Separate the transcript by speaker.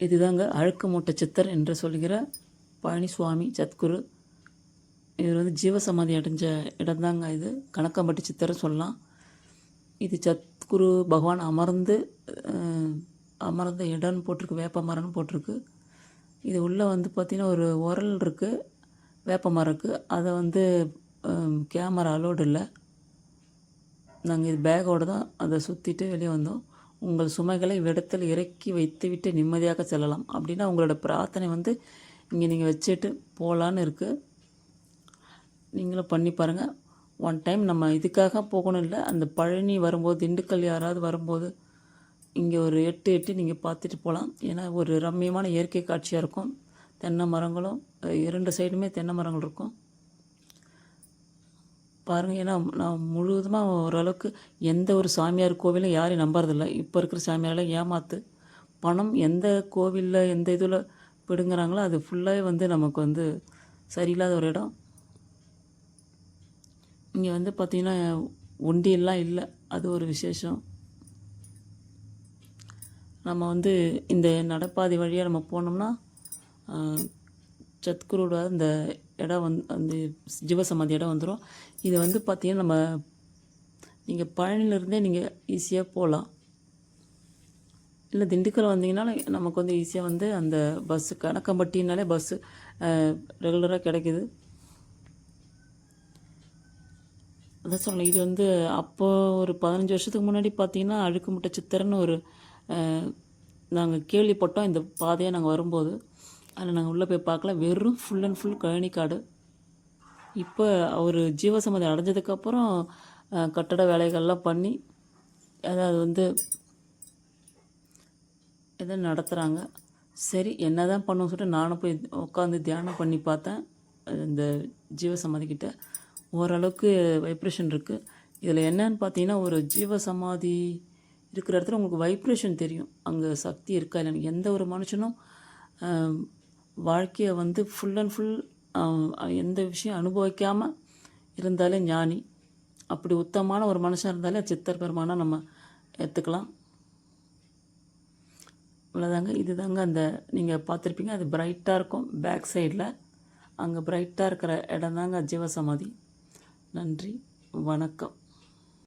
Speaker 1: இதுதாங்க அழுக்கு மூட்டை சித்தர் என்று சொல்கிற பழனிசுவாமி சத்குரு. இவர் வந்து ஜீவசமாதி அடைஞ்ச இடம்தாங்க இது. கணக்கம்பட்டி சித்தர்னு சொல்லலாம். இது சத்குரு பகவான் அமர்ந்து அமர்ந்த இடம்னு போட்டிருக்கு வேப்ப மரம்னு போட்டிருக்கு. இது உள்ளே வந்து பார்த்திங்கன்னா ஒரு உரல் இருக்குது வேப்ப மரம் இருக்குது அதை வந்து கேமரா அலோடு இல்லை. நாங்கள் இது பேக்கோடு தான் அதை சுற்றிட்டு வெளியே வந்தோம். உங்கள் சுமைகளை விடத்தில் இறக்கி வைத்துவிட்டு நிம்மதியாக செல்லலாம். அப்படின்னா உங்களோட பிரார்த்தனை வந்து இங்கே நீங்கள் வச்சுட்டு போகலான்னு இருக்குது நீங்களும் பண்ணி பாருங்கள் ஒன் டைம் நம்ம இதுக்காக போகணும் இல்லை அந்த பழனி வரும்போது திண்டுக்கல் யாராவது வரும்போது இங்கே ஒரு எட்டு எட்டு நீங்கள் பார்த்துட்டு போகலாம். ஏன்னா ஒரு ரம்மியமான இயற்கை காட்சியாக இருக்கும். தென்னை மரங்களும் இரண்டு சைடுமே தென்னை மரங்கள் இருக்கும். பாருங்கள் ஏன்னா நான் முழுவதுமாக ஓரளவுக்கு எந்த ஒரு சாமியார் கோவிலும் யாரையும் நம்புறதில்ல. இப்போ இருக்கிற சாமியாரெல்லாம் ஏமாத்து. பணம் எந்த கோவிலில் எந்த இதில் பிடுங்குறாங்களோ அது ஃபுல்லாகவே வந்து நமக்கு வந்து சரியில்லாத ஒரு இடம். இங்கே வந்து பார்த்திங்கன்னா ஒண்டியெல்லாம் இல்லை. அது ஒரு விசேஷம். நம்ம வந்து இந்த நடப்பாதை வழியாக நம்ம போனோம்னா ஆஹ், சத்குருவோட அந்த இடம் வந்து அந்த ஜீவசமாதி இடம் வந்துடும் இது வந்து பார்த்திங்கன்னா நம்ம நீங்கள் பழனியிலேருந்தே நீங்கள் ஈஸியாக போகலாம் இல்லை திண்டுக்கல் வந்தீங்கன்னா நமக்கு வந்து ஈஸியாக வந்து அந்த பஸ்ஸு கணக்கம்பட்டினாலே பஸ்ஸு ரெகுலராக கிடைக்குது. அதான் சொன்னேன் இது வந்து அப்போது ஒரு பதினஞ்சு வருஷத்துக்கு முன்னாடி பார்த்தீங்கன்னா அழுக்கு முட்டை சித்தர்னு ஒரு நாங்கள் கேள்விப்பட்டோம். இந்த பாதையை நாங்கள் வரும்போது. அதில் நாங்கள் உள்ளே போய் பார்க்கல. வெறும் ஃபுல் அண்ட் ஃபுல் கழனி காடு. இப்போ அவர் ஜீவசமாதி அடைஞ்சதுக்கப்புறம் கட்டட வேலைகள்லாம் பண்ணி அதாவது வந்து இதை நடத்துகிறாங்க சரி என்ன தான் பண்ணணும் சொல்லிட்டு நானும் போய் உட்காந்து தியானம் பண்ணி பார்த்தேன். அது இந்த ஜீவசமாதிக்கிட்ட ஓரளவுக்கு வைப்ரேஷன் இருக்குது இதில் என்னன்னு பார்த்தீங்கன்னா ஒரு ஜீவசமாதி இருக்கிற இடத்துல உங்களுக்கு வைப்ரேஷன் தெரியும். அங்கே சக்தி இருக்கா இல்லைன்னு எந்த ஒரு மனுஷனும் வாழ்க்கையை வந்து ஃபுல் அண்ட் ஃபுல் எந்த விஷயம் அனுபவிக்காமல் இருந்தாலே ஞானி. அப்படி உத்தமான ஒரு மனுஷன் இருந்தாலே சித்தர் பெருமானாக நம்ம ஏற்றுக்கலாம் இவ்வளோதாங்க இதுதாங்க அந்த நீங்கள் பார்த்துருப்பீங்க அது பிரைட்டாக இருக்கும். பேக் சைடில் அங்கே பிரைட்டாக இருக்கிற இடம் தாங்க ஜீவசமாதி. நன்றி. வணக்கம்.